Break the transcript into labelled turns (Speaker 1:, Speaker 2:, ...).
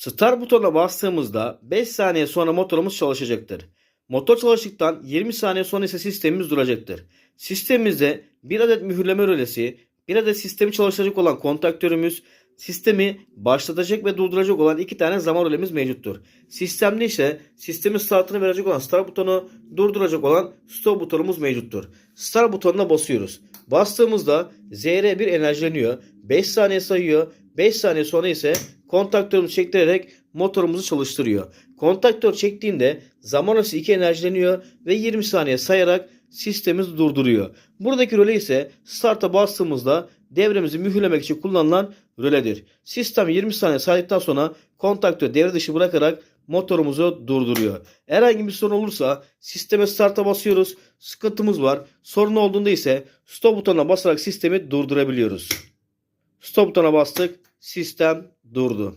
Speaker 1: Start butonuna bastığımızda 5 saniye sonra motorumuz çalışacaktır. Motor çalıştıktan 20 saniye sonra ise sistemimiz duracaktır. Sistemimizde bir adet mühürleme rölesi, bir adet sistemi çalıştıracak olan kontaktörümüz, sistemi başlatacak ve durduracak olan iki tane zaman rölemiz mevcuttur. Sistemde ise sistemin startını verecek olan start butonu, durduracak olan stop butonumuz mevcuttur. Start butonuna basıyoruz. Bastığımızda ZR1 enerjileniyor. 5 saniye sayıyor. 5 saniye sonra ise kontaktörümüzü çektirerek motorumuzu çalıştırıyor. Kontaktör çektiğinde zaman arası 2 enerjileniyor ve 20 saniye sayarak sistemimizi durduruyor. Buradaki röle ise start'a bastığımızda devremizi mühürlemek için kullanılan röledir. Sistem 20 saniye saydıktan sonra kontaktörü devre dışı bırakarak motorumuzu durduruyor. Herhangi bir sorun olursa sisteme start'a basıyoruz. Sıkıntımız var. Sorun olduğunda ise stop butonuna basarak sistemi durdurabiliyoruz. Stop butonuna bastık. Sistem durdu.